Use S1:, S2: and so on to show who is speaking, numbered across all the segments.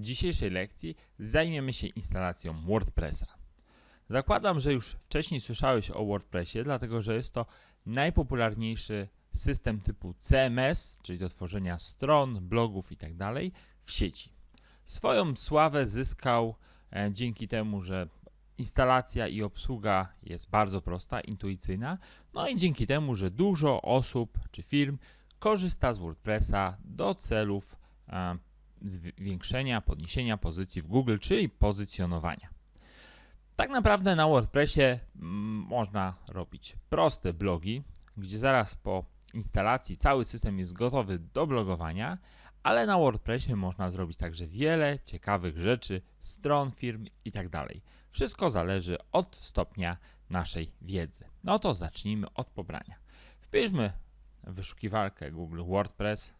S1: dzisiejszej lekcji zajmiemy się instalacją WordPressa. Zakładam, że już wcześniej słyszałeś o WordPressie, dlatego że jest to najpopularniejszy system typu CMS, czyli do tworzenia stron, blogów itd. w sieci. Swoją sławę zyskał e, dzięki temu, że instalacja i obsługa jest bardzo prosta, intuicyjna, no i dzięki temu, że dużo osób czy firm korzysta z WordPressa do celów e, zwiększenia, podniesienia pozycji w Google, czyli pozycjonowania. Tak naprawdę na WordPressie mm, można robić proste blogi, gdzie zaraz po instalacji cały system jest gotowy do blogowania, ale na WordPressie można zrobić także wiele ciekawych rzeczy, stron firm itd. Wszystko zależy od stopnia naszej wiedzy. No to zacznijmy od pobrania. Wpiszmy wyszukiwarkę Google WordPress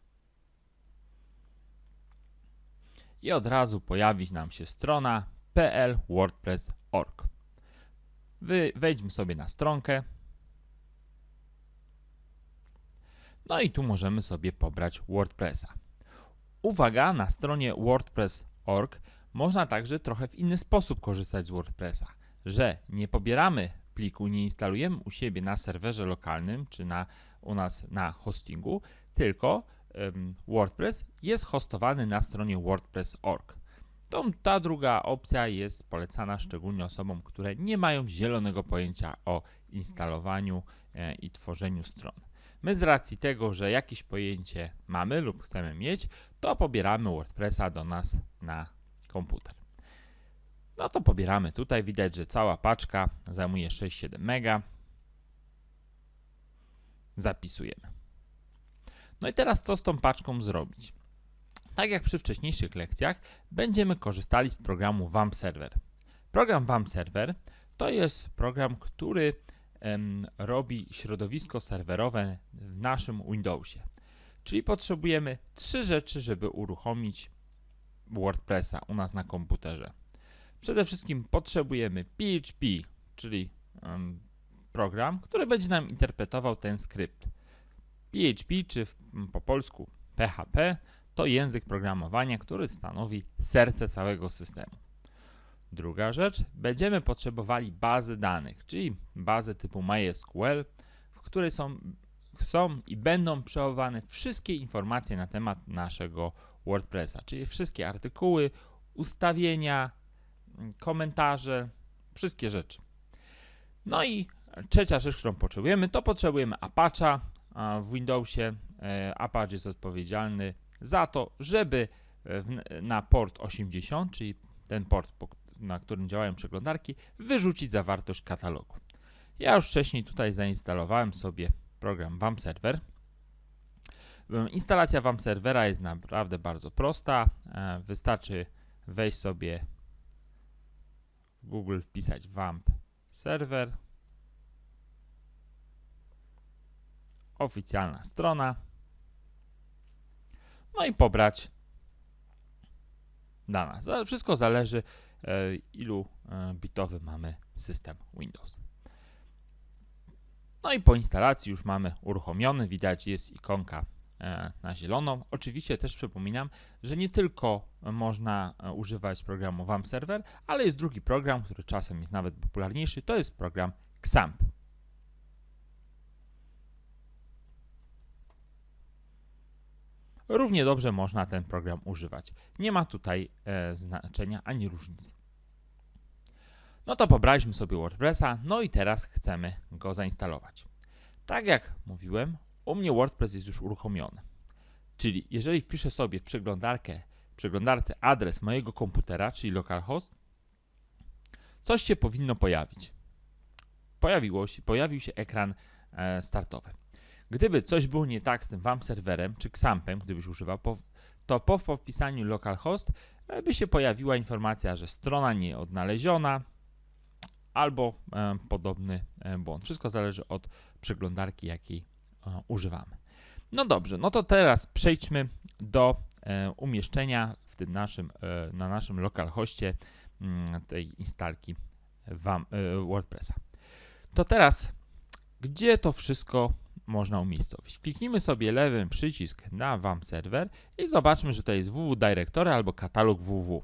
S1: i od razu pojawi nam się strona plwordpress.org. Wejdźmy sobie na stronkę. No i tu możemy sobie pobrać WordPressa. Uwaga, na stronie wordpress.org można także trochę w inny sposób korzystać z WordPressa, że nie pobieramy pliku, nie instalujemy u siebie na serwerze lokalnym czy na, u nas na hostingu, tylko WordPress jest hostowany na stronie wordpress.org. ta druga opcja jest polecana szczególnie osobom, które nie mają zielonego pojęcia o instalowaniu e, i tworzeniu stron. My z racji tego, że jakieś pojęcie mamy lub chcemy mieć, to pobieramy WordPressa do nas na komputer. No to pobieramy tutaj, widać, że cała paczka zajmuje 6-7 MB. Zapisujemy. No i teraz co z tą paczką zrobić? Tak jak przy wcześniejszych lekcjach, będziemy korzystali z programu WAMP Server. Program WAMP Server to jest program, który em, robi środowisko serwerowe w naszym Windowsie. Czyli potrzebujemy trzy rzeczy, żeby uruchomić WordPressa u nas na komputerze. Przede wszystkim potrzebujemy PHP, czyli um, program, który będzie nam interpretował ten skrypt. PHP, czy w, po polsku PHP, to język programowania, który stanowi serce całego systemu. Druga rzecz, będziemy potrzebowali bazy danych, czyli bazy typu MySQL, w której są, są i będą przechowywane wszystkie informacje na temat naszego WordPressa, czyli wszystkie artykuły, ustawienia, komentarze, wszystkie rzeczy. No i trzecia rzecz, którą potrzebujemy, to potrzebujemy Apache'a w Windowsie. E, Apache jest odpowiedzialny za to, żeby na port 80, czyli ten port, na którym działają przeglądarki, wyrzucić zawartość katalogu. Ja już wcześniej tutaj zainstalowałem sobie program WAMP Server. Instalacja WAMP serwera jest naprawdę bardzo prosta. E, wystarczy wejść sobie w Google, wpisać WAMP serwer. Oficjalna strona. No i pobrać dane. Wszystko zależy, e, ilu e, bitowy mamy system Windows. No i po instalacji już mamy uruchomiony, widać jest ikonka E, na zieloną. Oczywiście też przypominam, że nie tylko można używać programu WAMP Server, ale jest drugi program, który czasem jest nawet popularniejszy, to jest program XAMPP. Równie dobrze można ten program używać. Nie ma tutaj e, znaczenia ani różnicy. No to pobraliśmy sobie WordPressa, no i teraz chcemy go zainstalować. Tak jak mówiłem, u mnie WordPress jest już uruchomiony. Czyli jeżeli wpiszę sobie w przeglądarkę, w przeglądarce adres mojego komputera, czyli localhost, coś się powinno pojawić. Pojawiło się, pojawił się ekran e, startowy. Gdyby coś było nie tak z tym WAMP serwerem czy XAMPem, gdybyś używał, to po wpisaniu localhost e, by się pojawiła informacja, że strona nie odnaleziona albo e, podobny e, błąd. Wszystko zależy od przeglądarki, jakiej E, używamy. No dobrze, no to teraz przejdźmy do e, umieszczenia w tym naszym, e, na naszym localhoście mm, tej instalki WordPressa. To teraz, gdzie to wszystko można umiejscowić. Kliknijmy sobie lewym przycisk na WAM serwer i zobaczmy, że to jest www Directory albo katalog www.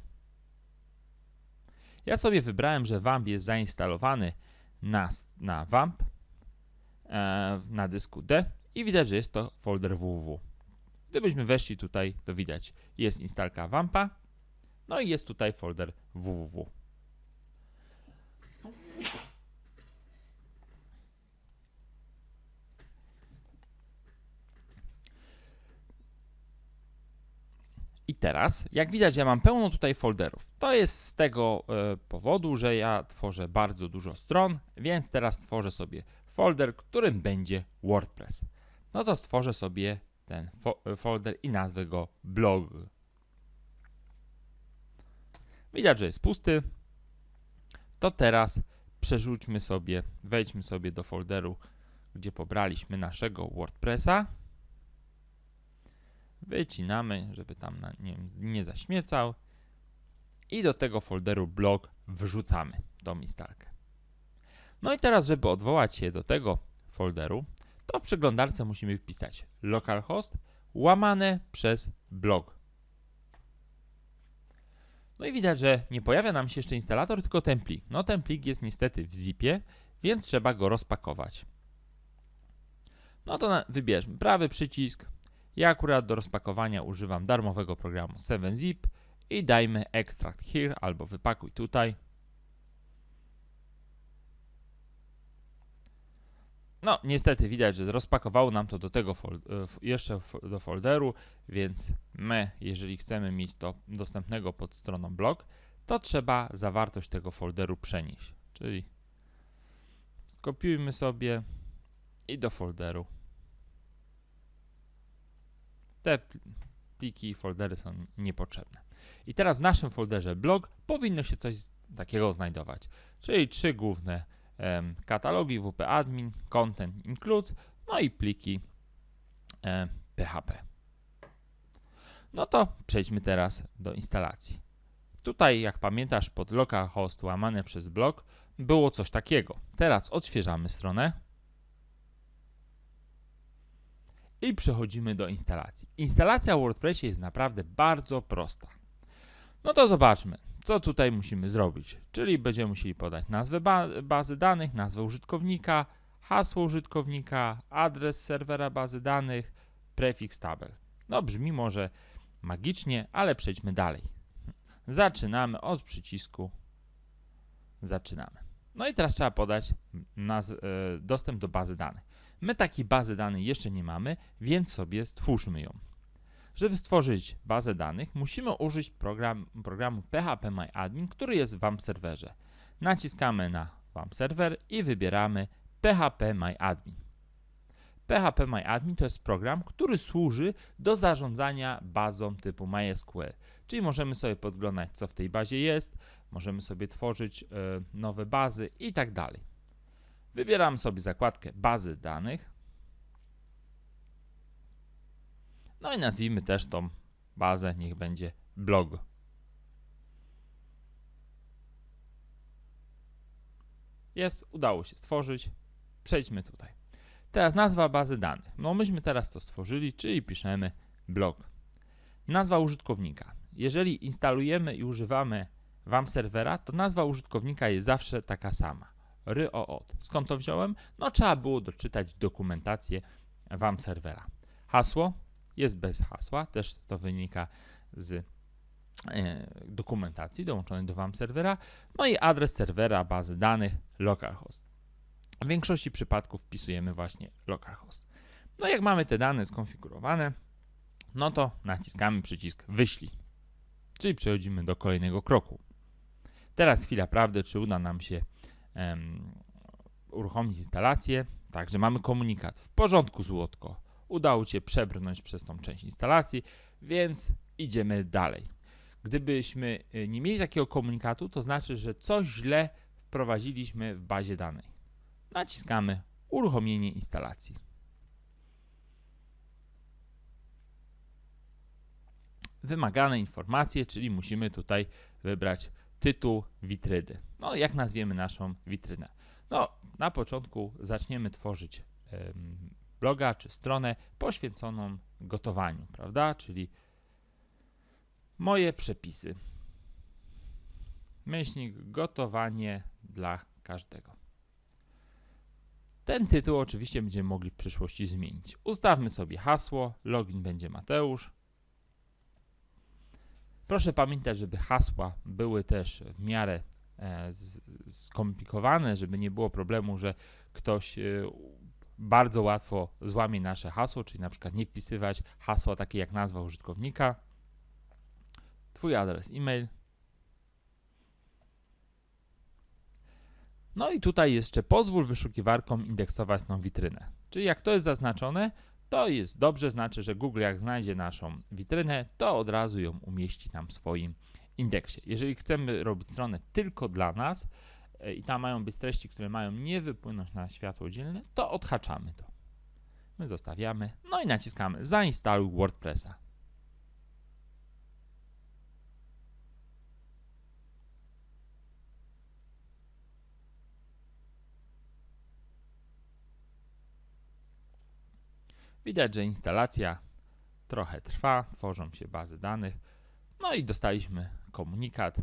S1: Ja sobie wybrałem, że WAMP jest zainstalowany na, na WAMP e, na dysku D i widać, że jest to folder www. Gdybyśmy weszli tutaj, to widać, jest instalka WAMPa, no i jest tutaj folder www. Teraz, jak widać, ja mam pełno tutaj folderów. To jest z tego e, powodu, że ja tworzę bardzo dużo stron, więc teraz stworzę sobie folder, którym będzie WordPress. No to stworzę sobie ten fo e, folder i nazwę go blog. Widać, że jest pusty. To teraz przerzućmy sobie, wejdźmy sobie do folderu, gdzie pobraliśmy naszego WordPressa. Wycinamy, żeby tam na, nie, nie zaśmiecał. I do tego folderu blog wrzucamy tą instalkę. No i teraz, żeby odwołać się do tego folderu, to w przeglądarce musimy wpisać localhost łamane przez blog. No i widać, że nie pojawia nam się jeszcze instalator, tylko ten plik. No ten plik jest niestety w zipie, więc trzeba go rozpakować. No to na, wybierzmy prawy przycisk. Ja akurat do rozpakowania używam darmowego programu 7zip i dajmy extract here albo wypakuj tutaj. No, niestety widać, że rozpakowało nam to do tego fol jeszcze do folderu, więc my, jeżeli chcemy mieć to dostępnego pod stroną blog, to trzeba zawartość tego folderu przenieść. Czyli skopiujmy sobie i do folderu. Te pliki i foldery są niepotrzebne. I teraz w naszym folderze blog powinno się coś takiego znajdować, czyli trzy główne katalogi WP admin, content includes, no i pliki PHP. No to przejdźmy teraz do instalacji. Tutaj, jak pamiętasz, pod localhost łamane przez blok było coś takiego. Teraz odświeżamy stronę i przechodzimy do instalacji. Instalacja w WordPressie jest naprawdę bardzo prosta. No to zobaczmy co tutaj musimy zrobić? Czyli będziemy musieli podać nazwę ba bazy danych, nazwę użytkownika, hasło użytkownika, adres serwera bazy danych, prefiks tabel. No brzmi może magicznie, ale przejdźmy dalej. Zaczynamy od przycisku Zaczynamy. No i teraz trzeba podać e, dostęp do bazy danych. My takiej bazy danych jeszcze nie mamy, więc sobie stwórzmy ją. Żeby stworzyć bazę danych, musimy użyć program, programu phpMyAdmin, który jest w WAM serwerze. Naciskamy na WAM serwer i wybieramy phpMyAdmin. phpMyAdmin to jest program, który służy do zarządzania bazą typu MySQL. Czyli możemy sobie podglądać, co w tej bazie jest, możemy sobie tworzyć y, nowe bazy i tak dalej. Wybieram sobie zakładkę bazy danych No i nazwijmy też tą bazę, niech będzie blog. Jest, udało się stworzyć. Przejdźmy tutaj. Teraz nazwa bazy danych. No myśmy teraz to stworzyli, czyli piszemy blog. Nazwa użytkownika. Jeżeli instalujemy i używamy WAM serwera, to nazwa użytkownika jest zawsze taka sama. RYOOT. Skąd to wziąłem? No trzeba było doczytać dokumentację WAM serwera. Hasło jest bez hasła, też to wynika z e, dokumentacji dołączonej do WAM serwera, no i adres serwera bazy danych localhost. W większości przypadków wpisujemy właśnie localhost. No jak mamy te dane skonfigurowane, no to naciskamy przycisk wyślij, czyli przechodzimy do kolejnego kroku. Teraz chwila prawdy, czy uda nam się um, uruchomić instalację. Także mamy komunikat. W porządku, złotko udało Cię przebrnąć przez tą część instalacji, więc idziemy dalej. Gdybyśmy y, nie mieli takiego komunikatu, to znaczy, że coś źle wprowadziliśmy w bazie danej. Naciskamy uruchomienie instalacji. Wymagane informacje, czyli musimy tutaj wybrać tytuł witryny. No, jak nazwiemy naszą witrynę? No, na początku zaczniemy tworzyć bloga czy stronę poświęconą gotowaniu, prawda? Czyli moje przepisy. Myślnik gotowanie dla każdego. Ten tytuł oczywiście będziemy mogli w przyszłości zmienić. Ustawmy sobie hasło, login będzie Mateusz. Proszę pamiętać, żeby hasła były też w miarę e, skomplikowane, żeby nie było problemu, że ktoś e, bardzo łatwo złamie nasze hasło, czyli na przykład nie wpisywać hasła takie jak nazwa użytkownika. Twój adres e-mail. No i tutaj jeszcze pozwól wyszukiwarkom indeksować tą witrynę. Czyli jak to jest zaznaczone, to jest dobrze, znaczy, że Google jak znajdzie naszą witrynę, to od razu ją umieści tam w swoim indeksie. Jeżeli chcemy robić stronę tylko dla nas e, i tam mają być treści, które mają nie wypłynąć na światło dzielne, to odhaczamy to. My zostawiamy, no i naciskamy zainstaluj WordPressa. Widać, że instalacja trochę trwa, tworzą się bazy danych. No i dostaliśmy komunikat,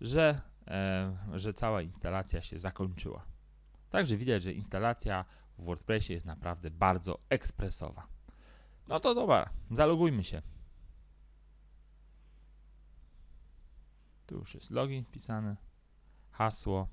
S1: że, e, że cała instalacja się zakończyła. Także widać, że instalacja w WordPressie jest naprawdę bardzo ekspresowa. No to dobra, zalogujmy się. Tu już jest login wpisany, hasło.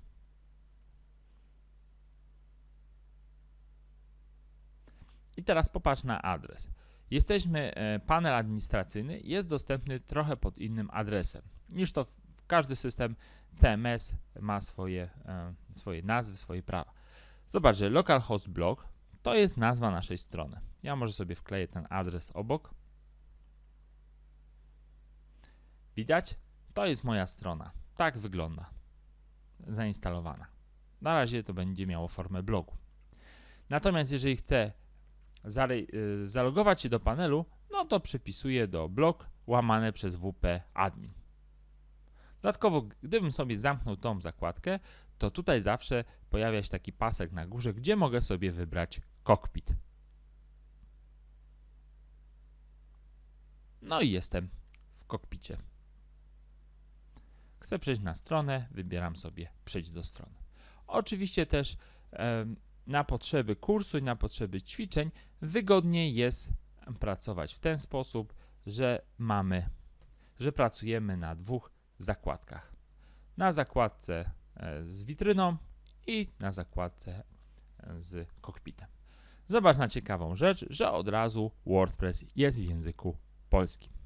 S1: I teraz popatrz na adres. Jesteśmy, e, panel administracyjny jest dostępny trochę pod innym adresem niż to każdy system CMS ma swoje, e, swoje nazwy, swoje prawa. Zobacz, że localhost blog to jest nazwa naszej strony. Ja może sobie wkleję ten adres obok. Widać? To jest moja strona. Tak wygląda. Zainstalowana. Na razie to będzie miało formę blogu. Natomiast jeżeli chcę zalogować się do panelu, no to przypisuję do blog łamane przez WP admin. Dodatkowo, gdybym sobie zamknął tą zakładkę, to tutaj zawsze pojawia się taki pasek na górze, gdzie mogę sobie wybrać cockpit. No i jestem w kokpicie. Chcę przejść na stronę, wybieram sobie przejść do strony. Oczywiście też na potrzeby kursu i na potrzeby ćwiczeń wygodniej jest pracować w ten sposób, że mamy, że pracujemy na dwóch zakładkach. Na zakładce e, z witryną i na zakładce e, z kokpitem. Zobacz na ciekawą rzecz, że od razu WordPress jest w języku polskim.